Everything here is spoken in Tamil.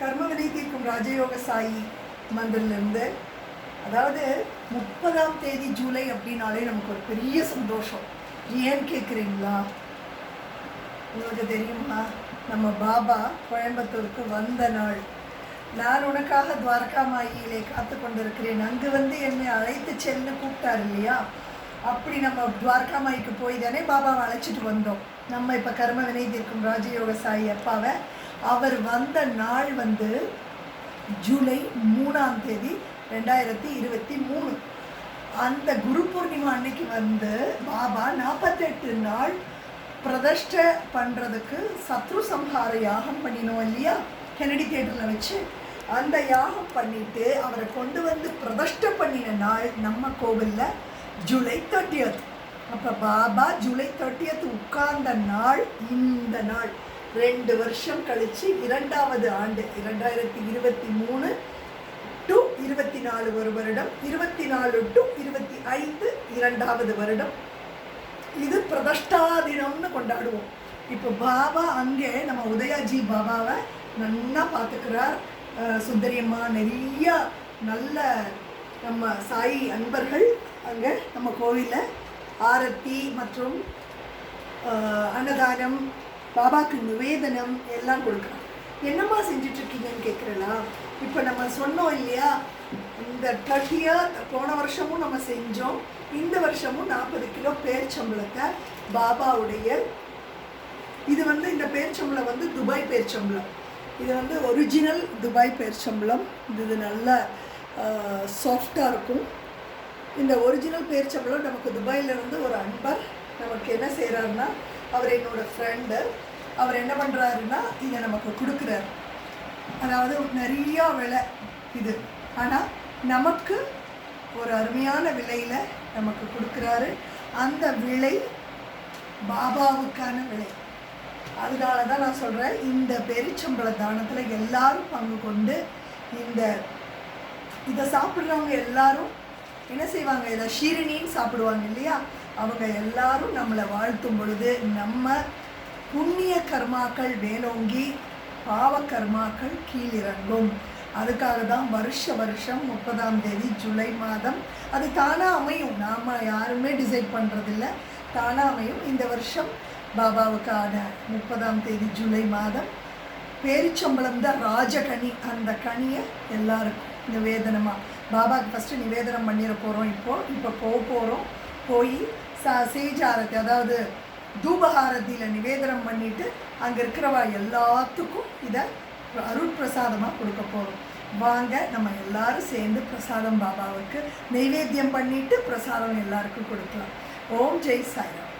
கர்மவினை தீர்க்கும் ராஜயோக சாயி மந்திரிலிருந்து அதாவது முப்பதாம் தேதி ஜூலை அப்படின்னாலே நமக்கு ஒரு பெரிய சந்தோஷம். ஏன்னு கேட்குறீங்களா? உங்களுக்கு தெரியுமா? நம்ம பாபா கோயம்புத்தூருக்கு வந்த நாள். நான் உனக்காக துவாரகா மாயிலே காத்து கொண்டிருக்கிறேன். அங்கு வந்து என்னை அழைத்து சென்று கூப்பிட்டார் இல்லையா? அப்படி நம்ம துவாரகா மாய்க்கு போய் தானே பாபாவை அழைச்சிட்டு வந்தோம். நம்ம இப்போ கர்ம வினை தீர்க்கும் ராஜயோக சாயி அப்பாவை. அவர் வந்த நாள் வந்து ஜூலை மூணாம் தேதி ரெண்டாயிரத்தி இருபத்தி மூணு. அந்த குரு பூர்ணிமா அன்னைக்கு வந்து பாபா நாற்பத்தெட்டு நாள் பிரதஷ்ட பண்ணுறதுக்கு சத்ரு சம்ஹார யாகம் பண்ணினோம் இல்லையா? கெனடி தேட்டரில் வச்சு. அந்த யாகம் பண்ணிட்டு அவரை கொண்டு வந்து பிரதஷ்ட பண்ணின நாள் நம்ம கோவிலில் ஜூலை தேர்ட்டியத் அப்போ பாபா ஜூலை தேர்ட்டியத் உட்கார்ந்த நாள் இந்த நாள். ரெண்டு வருஷம் கழித்து இரண்டாவது ஆண்டு இரண்டாயிரத்தி இருபத்தி மூணு டு இருபத்தி நாலு ஒரு வருடம் இருபத்தி நாலு டு இருபத்தி ஐந்து இரண்டாவது வருடம். இது பிரதஷ்டா தினம்னு கொண்டாடுவோம். இப்போ பாபா அங்கே நம்ம உதயாஜி பாபாவை நல்லா பார்த்துக்கிறார். சுந்தரியம்மா நிறைய நல்ல நம்ம சாய் அன்பர்கள் அங்கே நம்ம கோவிலில். ஆரத்தி மற்றும் அன்னதானம் பாபாக்கு நிவேதனம் எல்லாம் கொடுக்குறான். என்னம்மா செஞ்சுட்டு இருக்கீங்கன்னு இப்போ நம்ம சொன்னோம் இல்லையா இந்த தேர்ட்டியா போன வருஷமும் நம்ம செஞ்சோம் இந்த வருஷமும் நாற்பது கிலோ பேர்ச்சம்பளத்தை பாபாவுடைய இது வந்து இந்த பேர்ச்சம்பளம் வந்து துபாய் பேர்ச்சம்பளம். இது வந்து ஒரிஜினல் துபாய் பேர்ச்சம்பளம். இது இது நல்ல சாஃப்டாக இருக்கும். இந்த ஒரிஜினல் பேர்ச்சம்பளம் நமக்கு துபாயிலிருந்து ஒரு அன்பர் நமக்கு என்ன செய்கிறாருன்னா அவர் என்னோட ஃப்ரெண்டு அவர் என்ன பண்ணுறாருன்னா இதை நமக்கு கொடுக்குறாரு. அதாவது நிறையா விலை இது. ஆனால் நமக்கு ஒரு அருமையான விலையில் நமக்கு கொடுக்குறாரு. அந்த விலை பாபாவுக்கான விலை. அதனால தான் நான் சொல்கிறேன் இந்த பெருச்சம்பள தானத்தில் எல்லாரும் பங்கு கொண்டு இந்த இதை சாப்பிட்றவங்க எல்லாரும் என்ன செய்வாங்க? இதை ஷீரணின்னு சாப்பிடுவாங்க இல்லையா? அவங்க எல்லாரும் நம்மளை வாழ்த்தும் பொழுது நம்ம புண்ணிய கர்மாக்கள் மேலோங்கி பாவ கர்மாக்கள் கீழிறங்கும். அதுக்காக தான் வருஷ வருஷம் முப்பதாம் தேதி ஜூலை மாதம் அது தானாக அமையும். நாம் யாருமே டிசைட் பண்ணுறதில்ல தானாக அமையும். இந்த வருஷம் பாபாவுக்கான முப்பதாம் தேதி ஜூலை மாதம் பேரிச்சம்பளம் தான் ராஜகனி அந்த கனியை எல்லாருக்கும் நிவேதனமாக பாபாவுக்கு ஃபஸ்ட்டு நிவேதனம் பண்ணிட போகிறோம் இப்போது இப்போ போக போகிறோம் போய் சா சேஜாரதி அதாவது தூபஹாரதியில் நிவேதனம் பண்ணிட்டு அங்கே இருக்கிறவா எல்லாத்துக்கும் இதை அருட்பிரசாதமாக கொடுக்க போகிறோம் வாங்க நம்ம எல்லாரும் சேர்ந்து பிரசாதம் பாபாவுக்கு நைவேத்தியம் பண்ணிட்டு பிரசாதம் எல்லாருக்கும் கொடுக்கலாம். ஓம் ஜெய் சாய்ராம்.